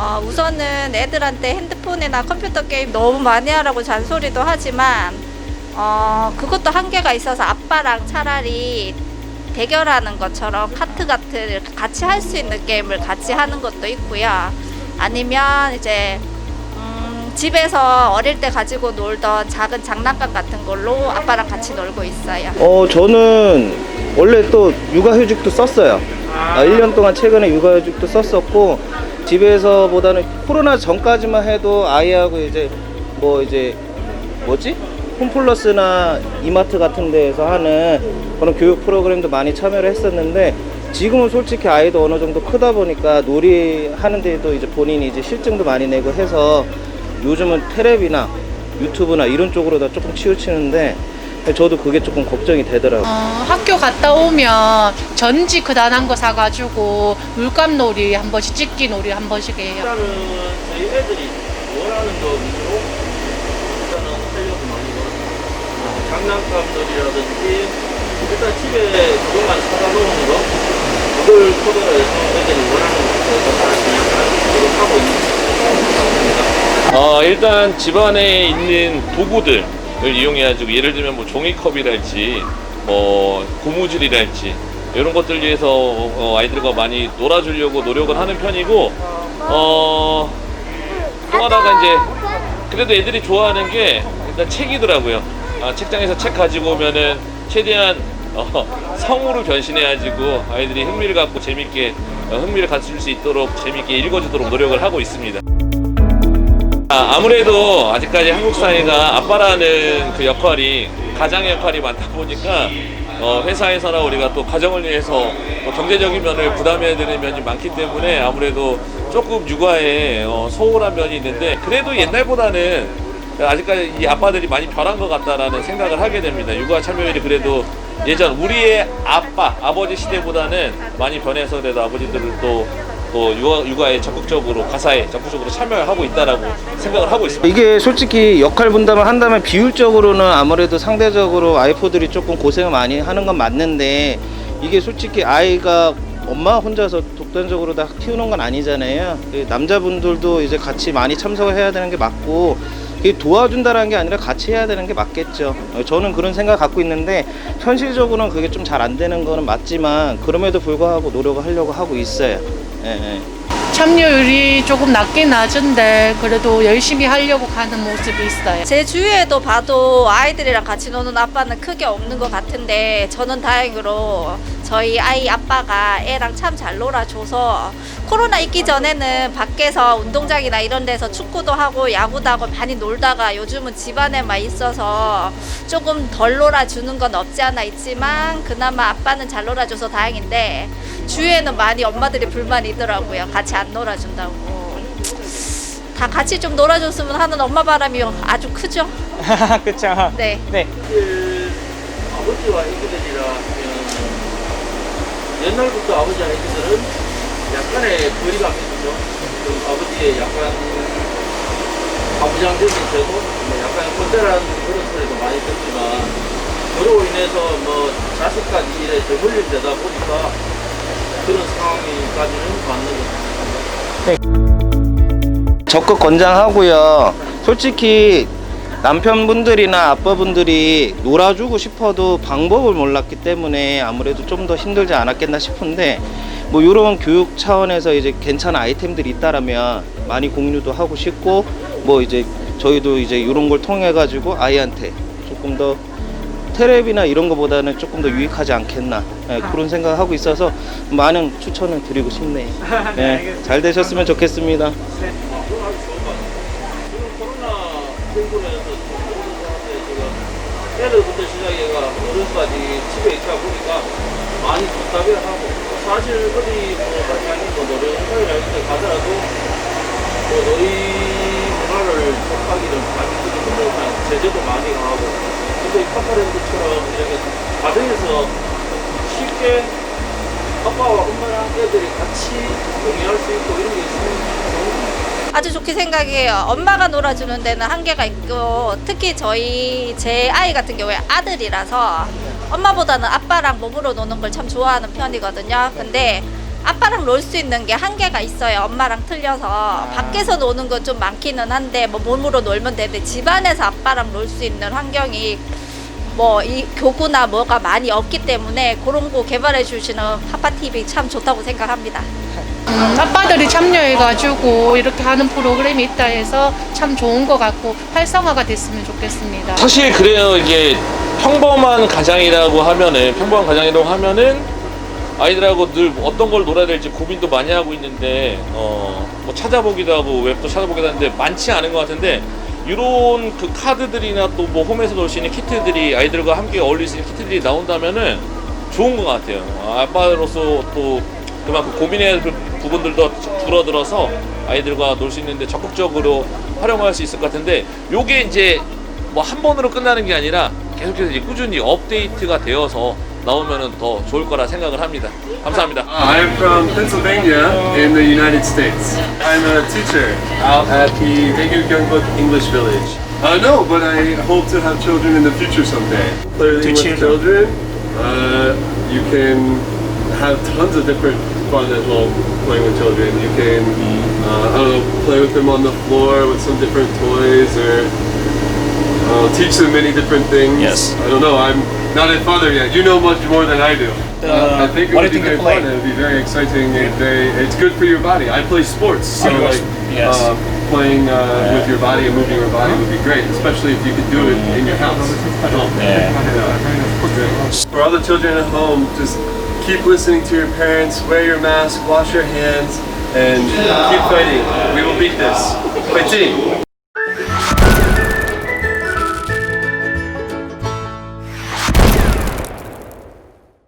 어, 우선은 애들한테 핸드폰이나 컴퓨터 게임 너무 많이 하라고 잔소리도 하지만 어, 그것도 한계가 있어서 아빠랑 차라리 대결하는 것처럼 카트 같은 같이 할 수 있는 게임을 같이 하는 것도 있고요. 아니면 이제 음, 집에서 어릴 때 가지고 놀던 작은 장난감 같은 걸로 아빠랑 같이 놀고 있어요. 어, 저는 원래 또 육아휴직도 썼어요. 아, 1년 동안 최근에 육아휴직도 썼었고, 집에서보다는 코로나 전까지만 해도 아이하고 이제 뭐 이제 뭐지? 홈플러스나 이마트 같은 데에서 하는 그런 교육 프로그램도 많이 참여를 했었는데 지금은 솔직히 아이도 어느 정도 크다 보니까 놀이 하는 데도 이제 본인이 이제 실증도 많이 내고 해서 요즘은 테레비나 유튜브나 이런 쪽으로 다 조금 치우치는데 저도 그게 조금 걱정이 되더라고요. 어, 학교 갔다 오면 전지 그단한 거 사가지고 물감 놀이 한 번씩 찍기 놀이 한 번씩 해요. 일단은 저희 애들이 원하는 거 위주로 일단은 하려고 많이 놀았어요. 장난감들이라든지 일단 집에 그것만 사다 놓은 거 그걸 토대로 해서 애들이 원하는 것을 하고 있는 어, 일단 집안에 있는 도구들을 이용해가지고 예를 들면 뭐 종이컵이랄지 뭐 고무줄이랄지 이런 것들 위해서 어, 아이들과 많이 놀아주려고 노력을 하는 편이고 어, 또 하나가 이제 그래도 애들이 좋아하는 게 일단 책이더라고요. 아, 책장에서 책 가지고 오면은 최대한 어, 성우로 변신해가지고 아이들이 흥미를 갖고 재밌게 어, 흥미를 갖출 수 있도록 재밌게 읽어주도록 노력을 하고 있습니다. 아, 아무래도 아직까지 한국 사회가 아빠라는 그 역할이 가장의 역할이 많다 보니까 어, 회사에서나 우리가 또 가정을 위해서 또 경제적인 면을 부담해야 되는 면이 많기 때문에 아무래도 조금 육아에 어, 소홀한 면이 있는데 그래도 옛날보다는 아직까지 이 아빠들이 많이 변한 것 같다라는 생각을 하게 됩니다. 육아 참여율이 그래도 예전 우리의 아빠, 아버지 시대보다는 많이 변해서 그래도 아버지들을 또, 또 육아, 육아에 적극적으로, 가사에 적극적으로 참여하고 있다라고 생각을 하고 있습니다. 이게 솔직히 역할 분담을 한다면 비율적으로는 아무래도 상대적으로 아이포들이 조금 고생을 많이 하는 건 맞는데 이게 솔직히 아이가 엄마 혼자서 독단적으로 다 키우는 건 아니잖아요. 그 남자분들도 이제 같이 많이 참석을 해야 되는 게 맞고 도와준다라는 게 아니라 같이 해야 되는 게 맞겠죠. 어, 저는 그런 생각 갖고 있는데 현실적으로는 그게 좀 잘 안 되는 거는 맞지만 그럼에도 불구하고 노력을 하려고 하고 있어요. 예, 예. 참여율이 조금 낮긴 낮은데 그래도 열심히 하려고 가는 모습이 있어요. 제 주위에도 봐도 아이들이랑 같이 노는 아빠는 크게 없는 것 같은데 저는 다행으로 저희 아이 아빠가 애랑 참 잘 놀아줘서 코로나 있기 전에는 밖에서 운동장이나 이런 데서 축구도 하고 야구도 하고 많이 놀다가 요즘은 집안에만 있어서 조금 덜 놀아주는 건 없지 않아 있지만 그나마 아빠는 잘 놀아줘서 다행인데 주위에는 많이 엄마들이 불만이더라고요 같이 안 놀아준다고 다 같이 좀 놀아줬으면 하는 엄마 바람이 아주 크죠. 그쵸. 네. 네. 옛날부터 아버지와 애기들은 약간의 거리감이 있죠. 좀 아버지의 약간 아부장적인 제도, 뭐 약간 꼰대라는 그런 소리도 많이 듣지만 그로 인해서 뭐 자식까지 이래 저물림되다 보니까 그런 상황이까지는 맞는 것 같습니다. 적극 권장하고요. 솔직히 남편분들이나 아빠분들이 놀아주고 싶어도 방법을 몰랐기 때문에 아무래도 좀 더 힘들지 않았겠나 싶은데 뭐 이런 교육 차원에서 이제 괜찮은 아이템들이 있다라면 많이 공유도 하고 싶고 뭐 이제 저희도 이제 이런 걸 통해 가지고 아이한테 조금 더 테레비나 이런 거보다는 조금 더 유익하지 않겠나 예, 그런 생각을 하고 있어서 많은 추천을 드리고 싶네요. 네, 잘 되셨으면 좋겠습니다. 행군에서 모든 사람들이 지금 애들부터 시작해가 어른까지 집에 있다 보니까 많이 답답해 하고 사실 어디 뭐뭐 노래를 할때 가더라도 뭐 놀이 문화를 접하기는 많이 힘들지만 제재도 많이 하고 근데 이 카파랜드처럼 이렇게 가정에서 쉽게 아빠와 엄마랑 애들이 같이 공유할 수 있고 이런 게 있으면 아주 좋게 생각해요. 엄마가 놀아주는 데는 한계가 있고 특히 저희 제 아이 같은 경우에 아들이라서 엄마보다는 아빠랑 몸으로 노는 걸 참 좋아하는 편이거든요. 근데 아빠랑 놀 수 있는 게 한계가 있어요. 엄마랑 틀려서 밖에서 노는 건 좀 많기는 한데 뭐 몸으로 놀면 되는데 집안에서 아빠랑 놀 수 있는 환경이 뭐 이 교구나 뭐가 많이 없기 때문에 그런 거 개발해 주시는 파파 TV 참 좋다고 생각합니다. 음, 아빠들이 참여해가지고 이렇게 하는 프로그램이 있다 해서 참 좋은 것 같고 활성화가 됐으면 좋겠습니다. 사실 그래요. 이게 평범한 가장이라고 하면은 평범한 가장이라고 하면은 아이들하고 늘 어떤 걸 놀아야 될지 고민도 많이 하고 있는데 어뭐 찾아보기도 하고 웹도 찾아보기도 하는데 많지 않은 것 같은데 이런 그 카드들이나 또 뭐 홈에서 놀 수 있는 키트들이 아이들과 함께 어울릴 수 있는 키트들이 나온다면은 좋은 것 같아요. 아, 아빠로서 또 그만큼 고민해야 할 부분들도 줄어들어서 아이들과 놀 수 있는데 적극적으로 활용할 수 있을 것 같은데 요게 이제 뭐 한 번으로 끝나는 게 아니라 계속해서 이제 꾸준히 업데이트가 되어서 나오면은 더 좋을 거라 생각을 합니다. 감사합니다. I'm from Pennsylvania in the United States. I'm a teacher out at the Gyeongbuk English Village. Uh, no, but I hope to have children in the future someday. Clearly, with children, uh, you can have tons of different fun as well playing with children. You can, uh, I don't know, play with them on the floor with some different toys or uh, teach them many different things. Yes. I don't know. I'm not a father yet. You know much more than I do. Uh, I think it would be very fun. It would be very exciting. and very, it's good for your body. I play sports, so Oh, like yes. uh, playing uh, with your body and moving your body would be great, especially if you could do it in your house. Yeah. For all the children at home, just keep listening to your parents. Wear your mask. Wash your hands. And keep fighting. We will beat this. Fighting.